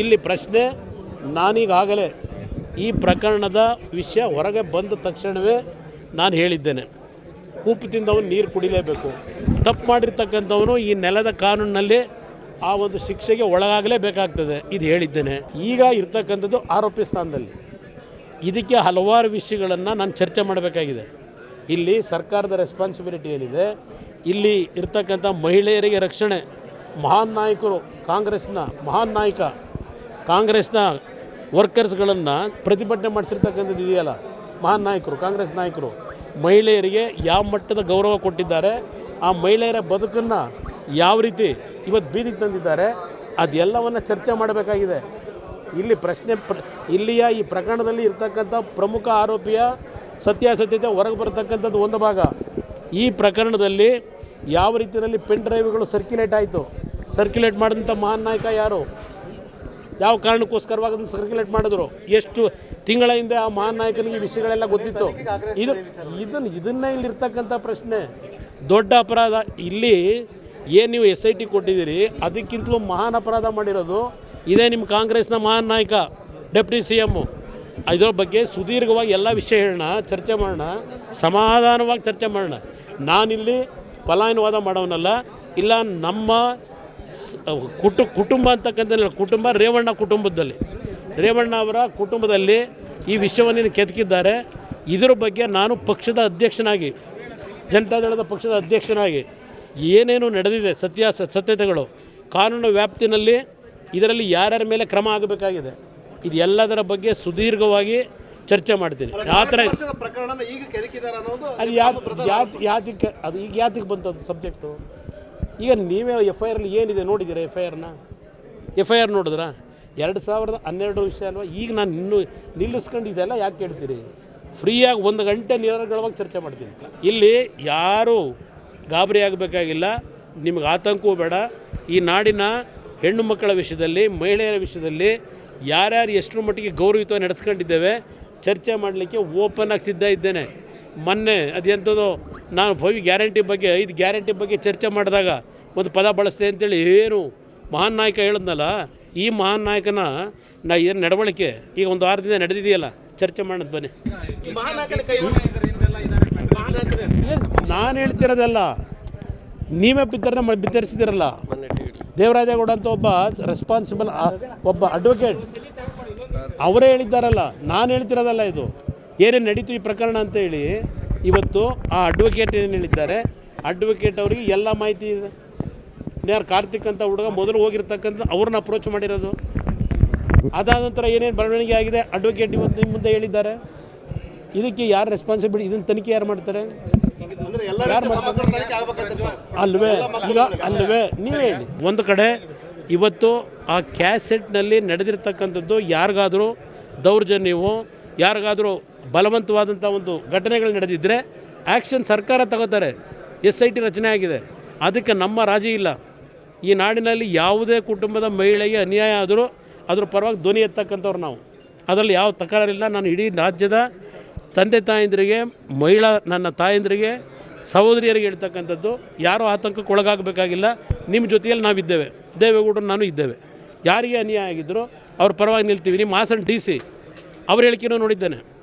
ಇಲ್ಲಿ ಪ್ರಶ್ನೆ, ನಾನೀಗಾಗಲೇ ಈ ಪ್ರಕರಣದ ವಿಷಯ ಹೊರಗೆ ಬಂದ ತಕ್ಷಣವೇ ನಾನು ಹೇಳಿದ್ದೇನೆ. ಉಪ್ಪು ತಿಂದವನು ನೀರು ಕುಡಿಲೇಬೇಕು. ತಪ್ಪು ಮಾಡಿರ್ತಕ್ಕಂಥವನು ಈ ನೆಲದ ಕಾನೂನಿನಲ್ಲಿ ಆ ಒಂದು ಶಿಕ್ಷೆಗೆ ಒಳಗಾಗಲೇಬೇಕಾಗ್ತದೆ. ಇದು ಹೇಳಿದ್ದೇನೆ. ಈಗ ಇರ್ತಕ್ಕಂಥದ್ದು ಆರೋಪಿ ಸ್ಥಾನದಲ್ಲಿ. ಇದಕ್ಕೆ ಹಲವಾರು ವಿಷಯಗಳನ್ನು ನಾನು ಚರ್ಚೆ ಮಾಡಬೇಕಾಗಿದೆ. ಇಲ್ಲಿ ಸರ್ಕಾರದ ರೆಸ್ಪಾನ್ಸಿಬಿಲಿಟಿ ಏನಿದೆ? ಇಲ್ಲಿ ಇರ್ತಕ್ಕಂಥ ಮಹಿಳೆಯರಿಗೆ ರಕ್ಷಣೆ, ಮಹಾನ್ ನಾಯಕರು, ಕಾಂಗ್ರೆಸ್ನ ಮಹಾನ್ ನಾಯಕ ಕಾಂಗ್ರೆಸ್ನ ವರ್ಕರ್ಸ್ಗಳನ್ನು ಪ್ರತಿಭಟನೆ ಮಾಡಿಸಿರ್ತಕ್ಕಂಥದ್ದು ಇದೆಯಲ್ಲ? ಮಹಾನ್ ನಾಯಕರು, ಕಾಂಗ್ರೆಸ್ ನಾಯಕರು. ಮಹಿಳೆಯರಿಗೆ ಯಾವ ಮಟ್ಟದ ಗೌರವ ಕೊಟ್ಟಿದ್ದಾರೆ, ಆ ಮಹಿಳೆಯರ ಬದುಕನ್ನು ಯಾವ ರೀತಿ ಇವತ್ತು ಬೀದಿಗೆ ತಂದಿದ್ದಾರೆ, ಅದೆಲ್ಲವನ್ನು ಚರ್ಚೆ ಮಾಡಬೇಕಾಗಿದೆ. ಇಲ್ಲಿ ಪ್ರಶ್ನೆ ಪ್ರ, ಇಲ್ಲಿಯ ಈ ಪ್ರಕರಣದಲ್ಲಿ ಇರ್ತಕ್ಕಂಥ ಪ್ರಮುಖ ಆರೋಪಿಯ ಸತ್ಯಾಸತ್ಯತೆ ಹೊರಗೆ ಬರತಕ್ಕಂಥದ್ದು ಒಂದು ಭಾಗ. ಈ ಪ್ರಕರಣದಲ್ಲಿ ಯಾವ ರೀತಿಯಲ್ಲಿ ಪೆನ್ ಡ್ರೈವ್ಗಳು ಸರ್ಕ್ಯುಲೇಟ್ ಆಯಿತು? ಸರ್ಕ್ಯುಲೇಟ್ ಮಾಡಿದಂಥ ಮಹಾನ್ ನಾಯಕ ಯಾರು? ಯಾವ ಕಾರಣಕ್ಕೋಸ್ಕರವಾಗಿ ಅದನ್ನು ಸರ್ಕ್ಯುಲೇಟ್ ಮಾಡಿದ್ರು? ಎಷ್ಟು ತಿಂಗಳ ಹಿಂದೆ ಆ ಮಹಾನ್ ನಾಯಕನಿಗೆ ವಿಷಯಗಳೆಲ್ಲ ಗೊತ್ತಿತ್ತು? ಇದು ಇದನ್ನು ಇದನ್ನೇ ಇಲ್ಲಿರ್ತಕ್ಕಂಥ ಪ್ರಶ್ನೆ. ದೊಡ್ಡ ಅಪರಾಧ. ಇಲ್ಲಿ ಏನು ನೀವು ಎಸ್ ಐ ಟಿ ಕೊಟ್ಟಿದ್ದೀರಿ ಅದಕ್ಕಿಂತಲೂ ಮಹಾನ್ ಅಪರಾಧ ಮಾಡಿರೋದು ಇದೇ ನಿಮ್ಮ ಕಾಂಗ್ರೆಸ್ನ ಮಹಾನ್ ನಾಯಕ ಡೆಪ್ಟಿ ಸಿ ಎಮ್ಮು ಇದರ ಬಗ್ಗೆ ಸುದೀರ್ಘವಾಗಿ ಎಲ್ಲ ವಿಷಯ ಹೇಳೋಣ ಚರ್ಚೆ ಮಾಡೋಣ ಸಮಾಧಾನವಾಗಿ ಚರ್ಚೆ ಮಾಡೋಣ. ನಾನಿಲ್ಲಿ ಪಲಾಯನವಾದ ಮಾಡೋನಲ್ಲ ಇಲ್ಲ ನಮ್ಮ ಕುಟು ಕುಟುಂಬ ಅಂತಕ್ಕಂಥ ಕುಟುಂಬ ರೇವಣ್ಣ ಕುಟುಂಬದಲ್ಲಿ. ರೇವಣ್ಣ ಅವರ ಕುಟುಂಬದಲ್ಲಿ ಈ ವಿಷಯವನ್ನು ಕೆದಕಿದ್ದಾರೆ ಇದರ ಬಗ್ಗೆ ನಾನು ಪಕ್ಷದ ಅಧ್ಯಕ್ಷನಾಗಿ ಜನತಾದಳದ ಪಕ್ಷದ ಅಧ್ಯಕ್ಷನಾಗಿ ಏನೇನು ನಡೆದಿದೆ ಸತ್ಯ ಸತ್ಯತೆಗಳು ಕಾನೂನು ವ್ಯಾಪ್ತಿನಲ್ಲಿ ಇದರಲ್ಲಿ ಯಾರ್ಯಾರ ಮೇಲೆ ಕ್ರಮ ಆಗಬೇಕಾಗಿದೆ ಇದು ಎಲ್ಲದರ ಬಗ್ಗೆ ಸುದೀರ್ಘವಾಗಿ ಚರ್ಚೆ ಮಾಡ್ತೀನಿ. ಆ ಥರ ವರ್ಷದ ಪ್ರಕರಣನ ಈಗ ಕೆದಕಿದ್ದಾರೆ ಅನ್ನೋದು ಅದು ಯಾತಿಗೆ ಅದು ಈಗ ಯಾತಿಗೆ ಬಂತದ್ದು ಸಬ್ಜೆಕ್ಟು ಈಗ ನೀವೇ ಎಫ್ ಐ ಆರಲ್ಲಿ ಏನಿದೆ ನೋಡಿದ್ದೀರಾ ಎಫ್ ಐ ಆರ್ನ ಎಫ್ ಐ ಆರ್ ನೋಡಿದ್ರಾ? ಎರಡು ಸಾವಿರದ ಹನ್ನೆರಡು ವಿಷಯ ಅಲ್ವಾ? ಈಗ ನಾನು ಇನ್ನೂ ನಿಲ್ಲಿಸ್ಕೊಂಡು ಇದೆಲ್ಲ ಯಾಕೆ ಕೇಳ್ತೀರಿ? ಫ್ರೀಯಾಗಿ ಒಂದು ಗಂಟೆ ನಿರರ್ಗಳವಾಗಿ ಚರ್ಚೆ ಮಾಡ್ತೀನಿ. ಇಲ್ಲಿ ಯಾರೂ ಗಾಬರಿ ಆಗಬೇಕಾಗಿಲ್ಲ. ನಿಮಗೆ ಆತಂಕವೂ ಬೇಡ. ಈ ನಾಡಿನ ಹೆಣ್ಣು ಮಕ್ಕಳ ವಿಷಯದಲ್ಲಿ, ಮಹಿಳೆಯರ ವಿಷಯದಲ್ಲಿ ಯಾರ್ಯಾರು ಎಷ್ಟರ ಮಟ್ಟಿಗೆ ಗೌರವಿತ ನಡೆಸ್ಕೊಂಡಿದ್ದೇವೆ, ಚರ್ಚೆ ಮಾಡಲಿಕ್ಕೆ ಓಪನ್ ಆಗಿ ಸಿದ್ಧ ಇದ್ದೇನೆ. ಮೊನ್ನೆ ಅದೆಂಥದ್ದು ನಾನು ಫೈವ್ ಗ್ಯಾರಂಟಿ ಬಗ್ಗೆ, ಐದು ಗ್ಯಾರಂಟಿ ಬಗ್ಗೆ ಚರ್ಚೆ ಮಾಡಿದಾಗ ಒಂದು ಪದ ಬಳಸ್ತೆ ಅಂತೇಳಿ ಏನು ಮಹಾನ್ ನಾಯಕ ಹೇಳಿದ್ನಲ್ಲ, ಈ ಮಹಾನ್ ನಾಯಕನ ನಾ ಏನು ನಡವಳಿಕೆ, ಈಗ ಒಂದು ವಾರದಿಂದ ನಡೆದಿದೆಯಲ್ಲ, ಚರ್ಚೆ ಮಾಡೋದು ಬನ್ನಿ. ನಾನು ಹೇಳ್ತಿರೋದಲ್ಲ, ನೀವೇ ಬಿತ್ತರನ್ನ ಮಾಡಿ ಬಿತ್ತರಿಸಿದಿರಲ್ಲ ದೇವರಾಜೇಗೌಡ ಅಂತ ಒಬ್ಬ ರೆಸ್ಪಾನ್ಸಿಬಲ್ ಒಬ್ಬ ಅಡ್ವೊಕೇಟ್ ಅವರೇ ಹೇಳಿದ್ದಾರಲ್ಲ, ನಾನು ಹೇಳ್ತಿರೋದಲ್ಲ ಇದು. ಏನೇನು ನಡೀತು ಈ ಪ್ರಕರಣ ಅಂತ ಹೇಳಿ ಇವತ್ತು ಆ ಅಡ್ವೊಕೇಟ್ ಏನು ಹೇಳಿದ್ದಾರೆ? ಅಡ್ವೊಕೇಟ್ ಅವರಿಗೆ ಎಲ್ಲ ಮಾಹಿತಿ ಇದೆ. ಯಾರು ಕಾರ್ತಿಕ್ ಅಂತ ಹುಡುಗ ಮೊದಲು ಹೋಗಿರ್ತಕ್ಕಂಥ ಅವ್ರನ್ನ ಅಪ್ರೋಚ್ ಮಾಡಿರೋದು. ಅದಾದ ನಂತರ ಏನೇನು ಬೆಳವಣಿಗೆ ಆಗಿದೆ? ಅಡ್ವೊಕೇಟ್ ಇವತ್ತು ನಿಮ್ಮ ಮುಂದೆ ಹೇಳಿದ್ದಾರೆ. ಇದಕ್ಕೆ ಯಾರು ರೆಸ್ಪಾನ್ಸಿಬಿಲಿಟಿ ಇದನ್ನು ತನಿಖೆ ಯಾರು ಮಾಡ್ತಾರೆ? ಯಾರು ಎಲ್ಲ ರೀತಿಯ ಸಮಾಚಾರ ತನಿಖೆ ಆಗ್ಬೇಕಂತ ಅಲ್ವೇ? ಈಗ ಅಲ್ವೇ? ನೀವೇ ಹೇಳಿ. ಒಂದು ಕಡೆ ಇವತ್ತು ಆ ಕ್ಯಾಸೆಟ್ನಲ್ಲಿ ನಡೆದಿರ್ತಕ್ಕಂಥದ್ದು ಯಾರಿಗಾದರೂ ದೌರ್ಜನ್ಯವು ಯಾರಿಗಾದರೂ ಬಲವಂತವಾದಂಥ ಒಂದು ಘಟನೆಗಳು ನಡೆದಿದ್ದರೆ ಆ್ಯಕ್ಷನ್ ಸರ್ಕಾರ ತಗೋತಾರೆ. ಎಸ್ ಐ ಟಿ ರಚನೆ ಆಗಿದೆ. ಅದಕ್ಕೆ ನಮ್ಮ ರಾಜಿ ಇಲ್ಲ. ಈ ನಾಡಿನಲ್ಲಿ ಯಾವುದೇ ಕುಟುಂಬದ ಮಹಿಳೆಗೆ ಅನ್ಯಾಯ ಆದರೂ ಅದ್ರ ಪರವಾಗಿ ಧ್ವನಿ ಎತ್ತಕ್ಕಂಥವ್ರು ನಾವು. ಅದರಲ್ಲಿ ಯಾವ ತಕರಾರಿಲ್ಲ. ನಾನು ಇಡೀ ರಾಜ್ಯದ ತಂದೆ ತಾಯಂದಿರಿಗೆ, ಮಹಿಳಾ ನನ್ನ ತಾಯಂದಿರಿಗೆ, ಸಹೋದರಿಯರಿಗೆ ಹೇಳ್ತಕ್ಕಂಥದ್ದು, ಯಾರೂ ಆತಂಕಕ್ಕೆ ಒಳಗಾಗಬೇಕಾಗಿಲ್ಲ ನಿಮ್ಮ ಜೊತೆಯಲ್ಲಿ ನಾವಿದ್ದೇವೆ. ದೇವೇಗೌಡರು ನಾನು ಇದ್ದೇವೆ. ಯಾರಿಗೆ ಅನ್ಯಾಯ ಆಗಿದ್ದರೂ ಅವ್ರ ಪರವಾಗಿ ನಿಲ್ತೀವಿ. ನಿಮ್ಮ ಹಾಸನ ಡಿ ಸಿ, ಅವ್ರ ಹೇಳಿಕೆನೂ ನೋಡಿದ್ದೇನೆ.